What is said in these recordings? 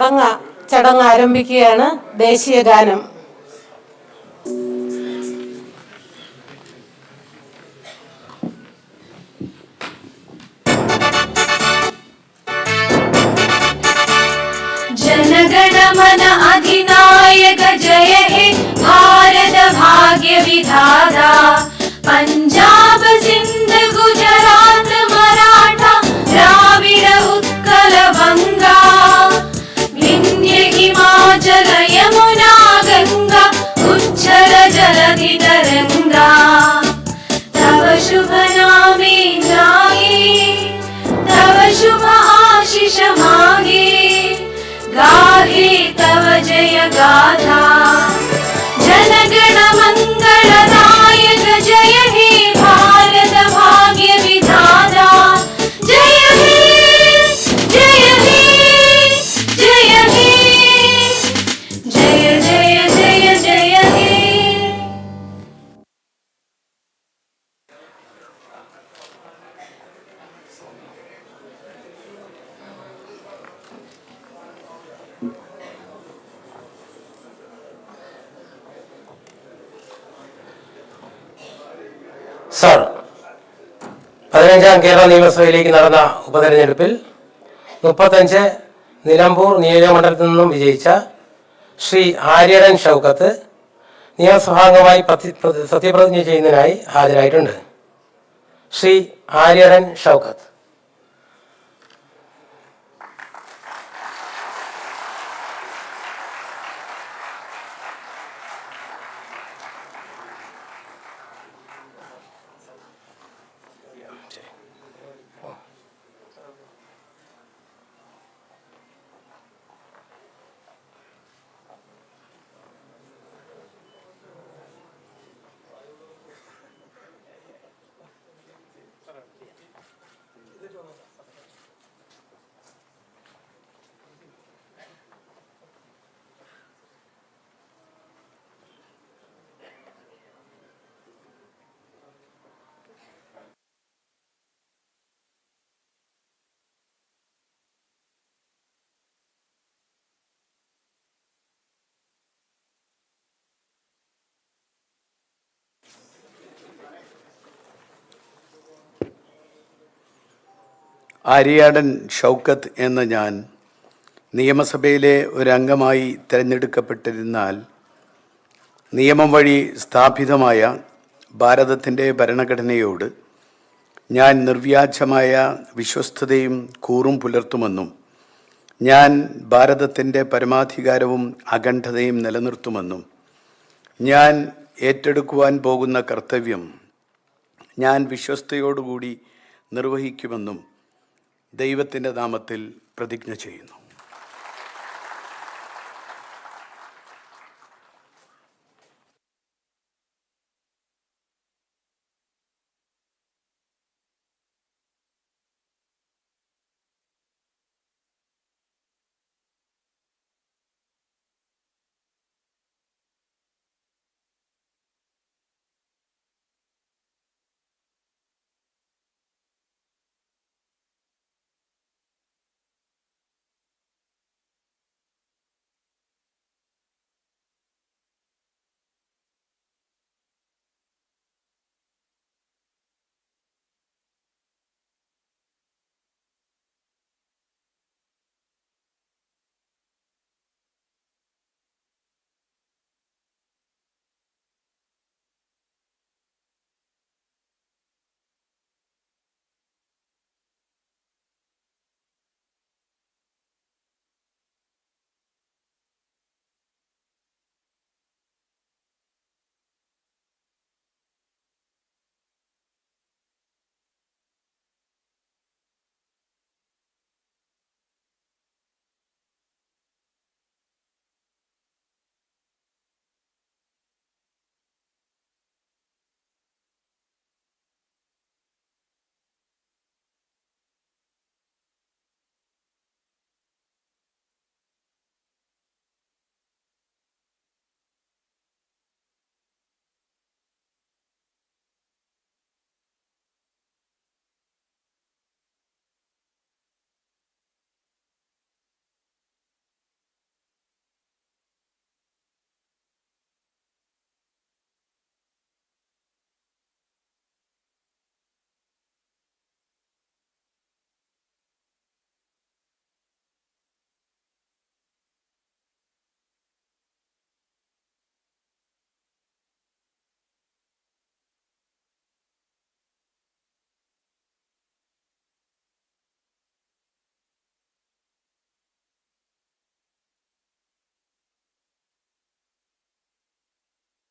ചടങ്ങ് ചടങ്ങ് ആരംഭിക്കുകയാണ് ദേശീയ ഗാനം जनगणमन अधिनायक जय हे भारत भाग्य विधाता पञ्जाब सिन्ध गुजरात జనగాథ జనగణమ സർ പതിനഞ്ചാം കേരള നിയമസഭയിലേക്ക് നടന്ന ഉപതെരഞ്ഞെടുപ്പിൽ മുപ്പത്തഞ്ച് നിലമ്പൂർ നിയോജകമണ്ഡലത്തിൽ നിന്നും വിജയിച്ച ശ്രീ ആര്യടൻ ഷൗക്കത്ത് നിയമസഭാംഗമായി പ്രതി- പ്രതി- സത്യപ്രതിജ്ഞ ചെയ്യുന്നതിനായി ഹാജരായിട്ടുണ്ട്. ശ്രീ ആര്യടൻ ഷൗക്കത്ത്. ആര്യാടൻ ഷൗക്കത്ത് എന്ന ഞാൻ നിയമസഭയിലെ ഒരംഗമായി തിരഞ്ഞെടുക്കപ്പെട്ടിരുന്നാൽ നിയമം വഴി സ്ഥാപിതമായ ഭാരതത്തിന്റെ ഭരണഘടനയോട് ഞാൻ നിർവ്യാജമായ വിശ്വസ്തതയും കൂറും പുലർത്തുമെന്നും ഞാൻ ഭാരതത്തിന്റെ പരമാധികാരവും അഖണ്ഡതയും നിലനിർത്തുമെന്നും ഞാൻ ഏറ്റെടുക്കുവാൻ പോകുന്ന കർത്തവ്യം ഞാൻ വിശ്വസ്തയോടുകൂടി നിർവഹിക്കുമെന്നും ദൈവത്തിന്റെ നാമത്തിൽ പ്രതിജ്ഞ ചെയ്യുന്നു.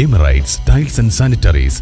Emirates tiles and sanitaries